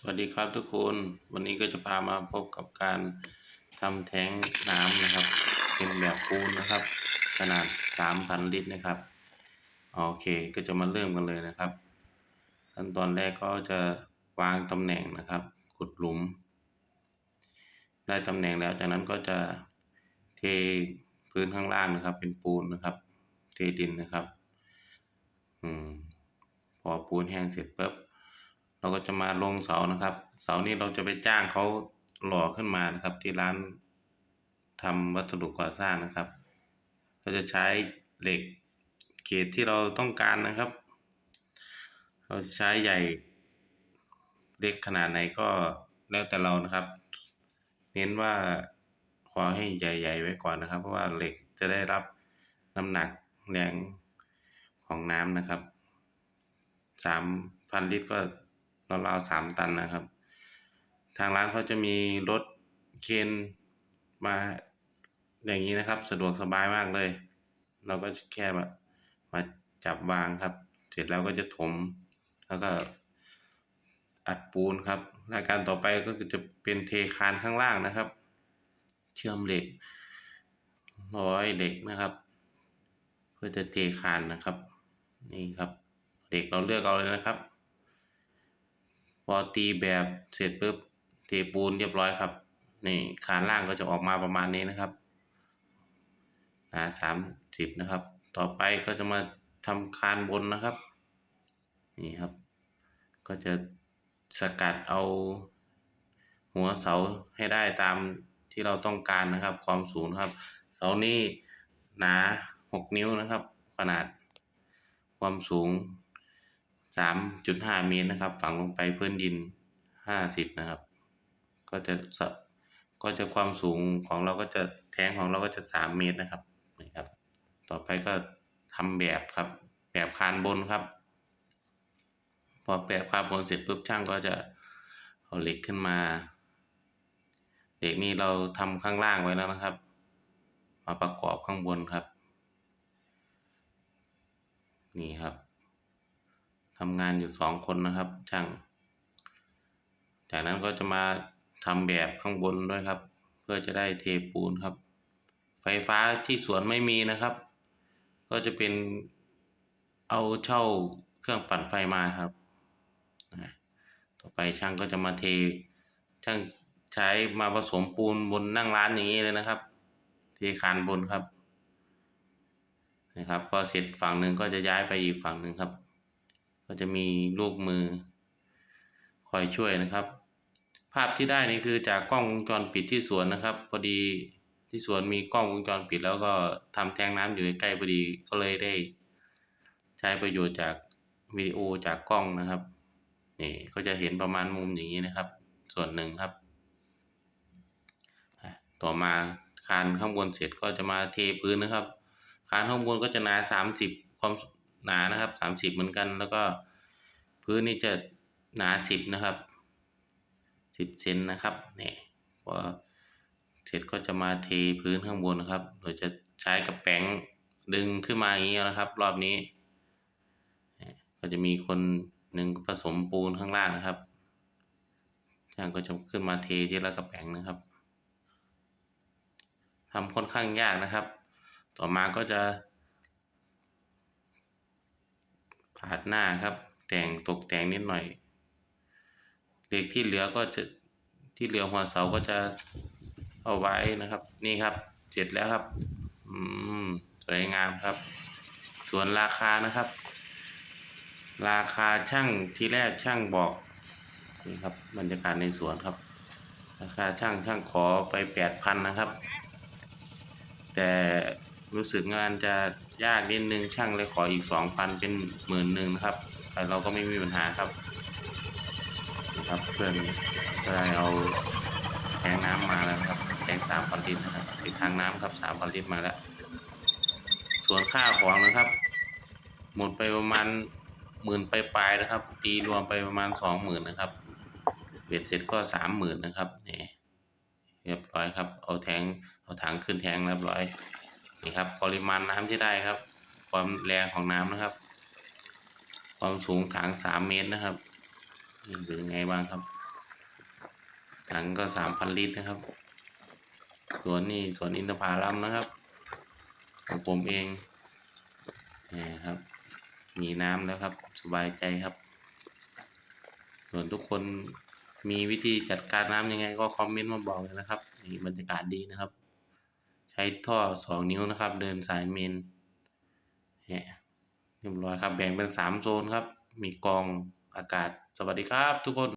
สวัสดีครับทุกคนวันนี้ก็จะพามาพบกับการทำแท้งน้ำนะครับ เป็นแบบปูนนะครับ ขนาด 3,000 ลิตรนะครับโอเคก็จะมาเริ่มกันเลยนะครับขั้นตอนแรกก็จะวางตำแหน่งนะครับขุดหลุม ได้ตำแหน่งแล้วจากนั้นก็จะเทพื้นข้างล่างนะครับ เป็นปูนนะครับ เทดินนะครับ อืมพอปูนแห้งเสร็จปุ๊บ เราก็จะมาลงเสานะครับ เสานี้เราจะไปจ้างเขาหล่อขึ้นมานะครับ ที่ร้านทำวัสดุก่อสร้างนะครับก็จะใช้เหล็กเกรดที่เราต้องการนะครับ เราจะใช้ใหญ่เล็กขนาดไหนก็แล้วแต่เรานะครับ เน้นว่าขอให้ใหญ่ ๆ ไว้ก่อนนะครับ เพราะว่าเหล็กจะได้รับน้ำหนักแรงของน้ำนะครับสามพันลิตรก็ ราวๆสามตันนะครับ ทางร้านเขาจะมีรถเคนมาอย่างนี้นะครับ สะดวกสบายมากเลย เราก็แค่มามาจับวางครับ เสร็จแล้วก็จะถม แล้วก็อัดปูนครับรายการต่อไปก็คือจะเป็นเทคานข้างล่างนะครับ เชื่อมเหล็กร้อยเหล็กนะครับ เพื่อจะเทคานนะครับ นี่ครับเหล็กเราเลือกเอาเลยนะครับ พอตีแบบเสร็จปุ๊บเทปูนเรียบร้อยครับนี่คานล่างก็จะออกมาประมาณนี้นะครับหนาสามสิบนะครับ ต่อไปก็จะมาทำคานบนนะครับนี่ครับ ก็จะสกัดเอาหัวเสาให้ได้ตามที่เราต้องการนะครับ ความสูงครับ เสานี้หนาหกนิ้วนะครับ ขนาดความสูง สามจุดห้าเมตรนะครับ ฝังลงไปพื้นดินห้าสิบนะครับ ก็จะสะก็จะความสูงของเราก็จะแท้งของเราก็จะสามเมตรนะครับนี่ครับ ต่อไปก็ทำแบบครับ แบบคานบนครับ พอแบบคานบนเสร็จปุ๊บช่างก็จะเอาเหล็กขึ้นมาเหล็กนี้เราทำข้างล่างไว้แล้วนะครับ มาประกอบข้างบนครับ นี่ครับ ทำงานอยู่สองคนนะครับ ช่าง จากนั้นก็จะมาทำแบบข้างบนด้วยครับ เพื่อจะได้เทปูนครับ ไฟฟ้าที่สวนไม่มีนะครับ ก็จะเป็นเอาเช่าเครื่องปั่นไฟมาครับ ต่อไปช่างก็จะมาเท ช่างใช้มาผสมปูนบนนั่งร้านอย่างนี้เลยนะครับ เทคานบนครับนะครับ พอเสร็จฝั่งหนึ่งก็จะย้ายไปอีกฝั่งหนึ่งครับ ก็จะมีลูกมือ คอยช่วยนะครับ ภาพที่ได้นี่คือจากกล้องวงจรปิดที่สวนนะครับ พอดีที่สวนมีกล้องวงจรปิดแล้วก็ทำแทงน้ำอยู่ใกล้พอดีก็เลยได้ ใช้ประโยชน์จากวิดีโอจากกล้องนะครับนี่ก็จะเห็นประมาณมุมอย่างนี้นะครับ ส่วนหนึ่งครับ ต่อมาคานข้างบนเสร็จก็จะมาเทพื้นนะครับ คานข้างบนก็จะหนาสามสิบความ หนานะครับสามสิบเหมือนกัน แล้วก็พื้นนี่จะหนาสิบนะครับสิบเซนนะครับนี่พอเสร็จก็จะมาเทพื้นข้างบนนะครับโดยจะใช้กระแป้งดึงขึ้นมาอย่างนี้นะครับ รอบนี้ ก็จะมีคนหนึ่งผสมปูนข้างล่างนะครับช่างก็จะขึ้นมาเทที่ละกระแป้งนะครับทำค่อนข้างยากนะครับ ต่อมาก็จะ ผาดหน้าครับ แต่งตกแต่งนิดหน่อยเหล็กที่เหลือก็จะที่เหลือหัวเสาก็จะเอาไว้นะครับ นี่ครับเสร็จแล้วครับ อืมสวยงามครับ ส่วนราคานะครับ ราคาช่างที่แรกช่างบอกนี่ครับบรรยากาศในสวนครับ ราคาช่างช่างขอไปแปดพันนะครับ แต่ รู้สึกงานจะยากนิดนึงช่างเลยขออีกสองพันเป็นหมื่นหนึ่งนะครับแต่เราก็ไม่มีปัญหาครับนะครับเพื่อนก็ได้เอาแทงน้ำมาแล้วครับแทงสามพันลิตรนะครับติดทางน้ำครับสามพันลิตรมาแล้ว ส่วนค่าของนะครับ หมดไปประมาณหมื่นไปลายนะครับ ตีรวมไปประมาณสองหมื่นนะครับเบ็ดเสร็จก็สามหมื่นนะครับนี่เรียบร้อยครับ เอาแทงเอาถังขึ้นแทงเรียบร้อย นี่ครับปริมาณน้ำที่ได้ครับ ความแรงของน้ำนะครับ ความสูงถังสามเมตรนะครับนี่เป็นไงบ้างครับ ถังก็สามพันลิตรนะครับสวนนี่สวนอินทผลัมนะครับของผมเองนี่ครับ มีน้ำแล้วครับ สบายใจครับ ส่วนทุกคนมีวิธีจัดการน้ำยังไงก็คอมเมนต์มาบอกเลยนะครับนี่บรรยากาศดีนะครับ ช้ท่อสองนิ้วนะครับ เดินสายเมนเนี่ยเรียบร้อยครับแบ่งเป็นสามโซนครับ มีกองอากาศสวัสดีครับทุกคน